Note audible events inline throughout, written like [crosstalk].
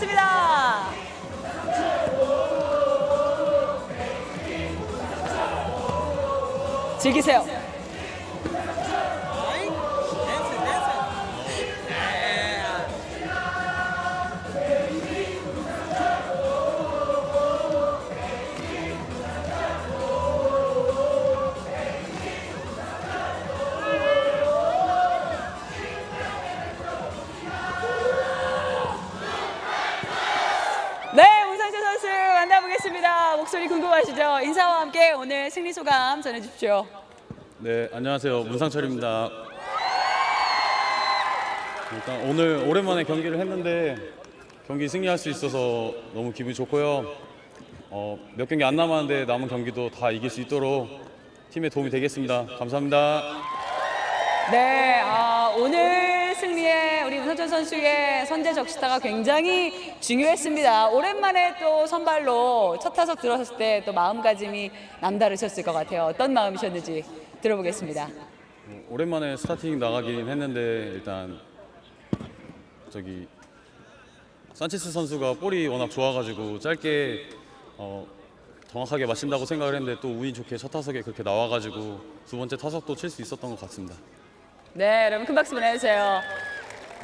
부탁드리겠습니다. 즐기세요. 만나보겠습니다. 목소리 궁금하시죠? 인사와 함께 오늘 승리 소감 전해주십시오. 네, 안녕하세요. 문상철입니다. 일단 오늘 오랜만에 경기를 했는데 경기 승리할 수 있어서 너무 기분이 좋고요. 어, 몇 경기 안 남았는데 남은 경기도 다 이길 수 있도록 팀에 도움이 되겠습니다. 감사합니다. 네, 아, 오늘 승리에 우리 문선철 선수의 선제 적시타가 굉장히 중요했습니다. 오랜만에 또 선발로 첫 타석 들어섰을 때 또 마음가짐이 남다르셨을 것 같아요. 어떤 마음이셨는지 들어보겠습니다. 어, 오랜만에 스타팅 나가긴 했는데 일단 저기 산체스 선수가 볼이 워낙 좋아가지고 짧게 어, 정확하게 맞힌다고 생각을 했는데 또 운이 좋게 첫 타석에 그렇게 나와가지고 두 번째 타석도 칠 수 있었던 것 같습니다. 네, 여러분 큰 박수 보내주세요.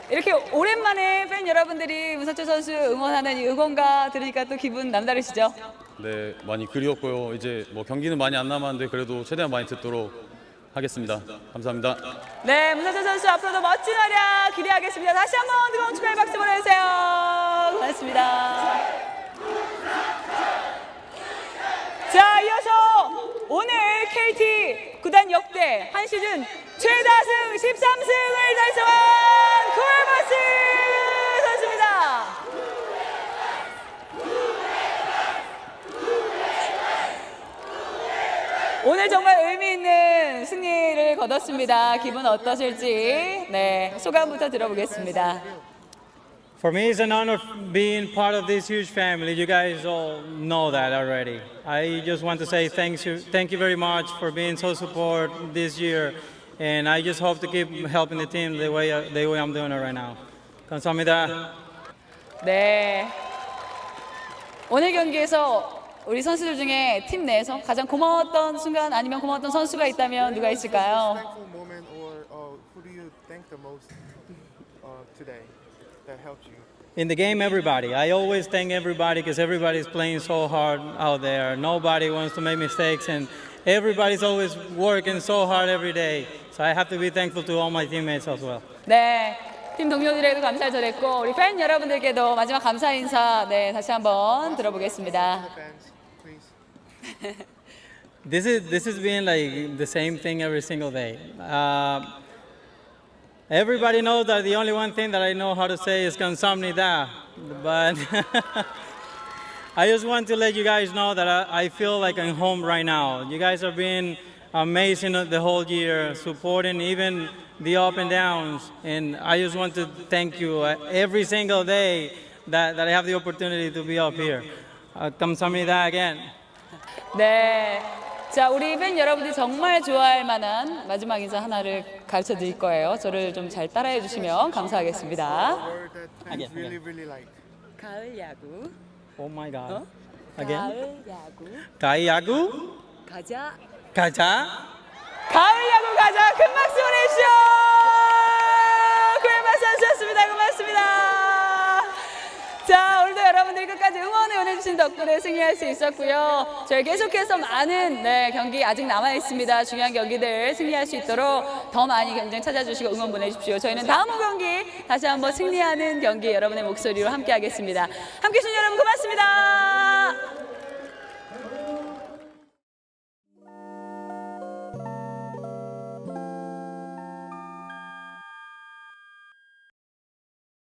이렇게 오랜만에 팬 여러분들이 문선철 선수 응원하는 이 응원가 들으니까 또 기분 남다르시죠? 네, 많이 그리웠고요. 이제 뭐 경기는 많이 안 남았는데 그래도 최대한 많이 듣도록 하겠습니다. 감사합니다. 네, 문선철 선수 앞으로도 멋진 활약 기대하겠습니다. 다시 한 번 뜨거운 축하의 박수 보내주세요. 고맙습니다. 자, 이어서 오늘 KT 구단 역대 한 시즌 최다승 13승을 달성한 코알바스 선수입니다. 오늘 정말 의미 있는 승리를 거뒀습니다. 기분 어떠실지 네 소감부터 들어보겠습니다. For me, it's an honor being part of this huge family. You guys all know that already. I just want to say thanks you, thank you very much for being so support this year, and I just hope to keep helping the team the way the way I'm doing it right now. 감사합니다. 네 오늘 경기에서 우리 선수들 중에 팀 내에서 가장 고마웠던 순간 아니면 고마웠던 선수가 있다면 누가 있을까요? thankful moment or uh, who do you thank the most uh, today that helped you? In the game, everybody. I always thank everybody because everybody's playing so hard out there. Nobody wants to make mistakes, and everybody's always working so hard every day. So I have to be thankful to all my teammates as well. 네. 팀 동료들에게도 감사를 전했고 우리 팬 여러분들께도 마지막 감사 인사 네 다시 한번 들어보겠습니다. Fans, please. [laughs] This is this has been like the same thing every single day. Uh, everybody knows that the only one thing that I know how to say is "감사합니다," but [laughs] I just want to let you guys know that I, I feel like I'm home right now. You guys have been amazing the whole year, supporting even the up and downs, and I just want to thank you uh, every single day that, that I have the opportunity to be up here. Uh, 감사합니다 again. 네. 자, 우리 팬 여러분들이 정말 좋아할 만한 마지막 인사 하나를 가르쳐 드릴 거예요. 저를 좀 잘 따라해 주시면 감사하겠습니다. Word that fans Again, really, really like. 가을 야구. Oh my God. 어? Again. 가을 야구. 가을 야구 가자. 가자. 가을 야구 가자. 큰 박수 보내주시오. 구혜만 선수였습니다. 고맙습니다. 자, 오늘도 여러분들이 끝까지 응원을 해주신 덕분에 승리할 수 있었고요. 저희 계속해서 많은 네, 경기 아직 남아 있습니다. 중요한 경기들 승리할 수 있도록 더 많이 경쟁 찾아주시고 응원 보내주십시오. 저희는 다음 호 경기 다시 한번 승리하는 경기 여러분의 목소리로 함께하겠습니다. 함께 해 주신 여러분 고맙습니다.